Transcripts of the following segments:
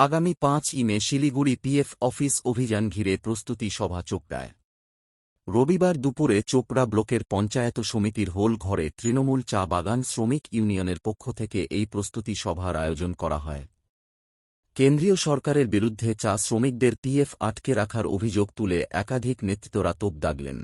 আগামী পাঁচ ইমে Siliguri PF office অভিযান ঘিরে প্রস্তুতি সভা চোপড়ায় রবিবার দুপুরে চোপড়া ব্লকের পঞ্চায়েত সমিতির হোল ঘরে তৃণমূল চা বাগান শ্রমিক ইউনিয়নের পক্ষ থেকে এই প্রস্তুতি সভার আয়োজন করা হয়। কেন্দ্রীয় সরকারের বিরুদ্ধে চা শ্রমিকদের পিএফ আটকে রাখার অভিযোগ তুলে একাধিক নেতৃত্বরা তোপ দাগলেন।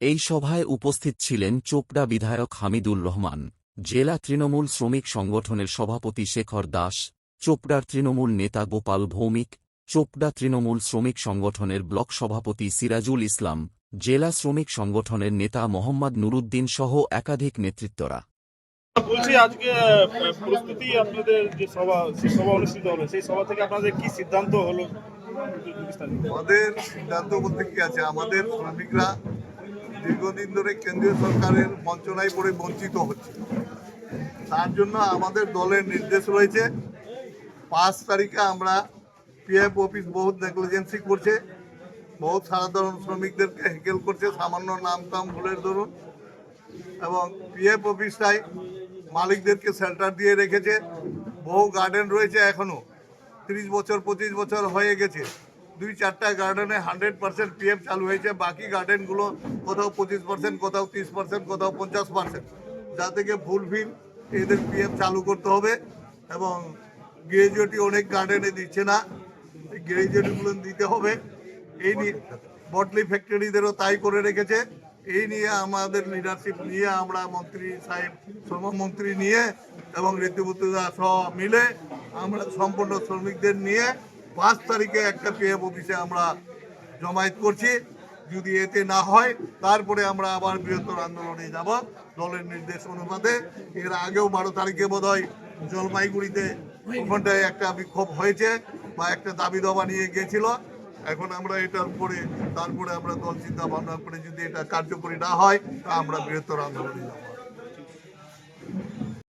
এই সভায় উপস্থিত ছিলেন চোপড়া বিধায়ক হামিদুল রহমান, জেলা তৃণমূল শ্রমিক সংগঠনের সভাপতি শেখর দাস চোপড়ার তৃণমূল নেতা গোপাল ভৌমিক চোপড়া তৃণমূল শ্রমিক সংগঠনের ব্লক সভাপতি সিরাজুল ইসলাম জেলা শ্রমিক সংগঠনের নেতা মোহাম্মদ নুরুদ্দিন সহ একাধিক নেতৃত্বরা। বলছি আজকে প্রস্তুতি আপনাদের যে সভা সেই সভা অনুষ্ঠিত হলো সেই সভা থেকে আপনাদের কি সিদ্ধান্ত হলো? আমাদের সিদ্ধান্ত বলতে কি আছে? আমাদের শ্রমিকরা দীর্ঘদিন ধরে কেন্দ্রীয় সরকারের বঞ্চনায় পড়ে বঞ্চিত হচ্ছে। তার জন্য আমাদের দলের নির্দেশ রয়েছে পাঁচ তারিখে আমরা পিএফ অফিস বহুত নেগলিজেন্সি করছে, বহুত সাধারণ শ্রমিকদেরকে হেকেল করছে, সামান্য নাম টাম ভুলের ধরুন এবং পিএফ অফিসটাই মালিকদেরকে শেল্টার দিয়ে রেখেছে। বহু গার্ডেন রয়েছে এখনও তিরিশ বছর, পঁচিশ বছর হয়ে গেছে। দুই চারটা গার্ডেনে হান্ড্রেড পার্সেন্ট পিএফ চালু হয়েছে, বাকি গার্ডেনগুলো কোথাও পঁচিশ পার্সেন্ট কোথাও তিরিশ পার্সেন্ট কোথাও পঞ্চাশ পার্সেন্ট যা থেকে ফুলফিল এদের পিএফ চালু করতে হবে এবং গ্রাজুয়েটি অনেক গার্ডেনে দিচ্ছে না। গ্রাজুয়েটিগুলো দিতে হবে। এই নিয়ে বটলি ফ্যাক্টরিদেরও তাই করে রেখেছে। এই নিয়ে আমাদের লিডারশিপ নিয়ে আমরা মন্ত্রী সাহেব, শ্রমমন্ত্রী নিয়ে এবং ঋতুবুদ্ধা সহ মিলে আমরা সম্পূর্ণ শ্রমিকদের নিয়ে পাঁচ তারিখে একটা পিএফ অফিসে আমরা জমায়েত করছি। যদি এতে না হয়, তারপরে আমরা আবার বৃহত্তর আন্দোলনে যাব। দলের নির্দেশ অনুপাতে। এর আগেও বারো তারিখে বোধহয় জলপাইগুড়িতে ওখানটায় একটা বিক্ষোভ হয়েছে বা একটা দাবি দাবা নিয়ে গেছিল এখন আমরা এটার উপরে, তারপরে আমরা দল চিন্তা ভাবনা করে যদি এটা কার্যকরী না হয়, তা আমরা বৃহত্তর আন্দোলনে যাব।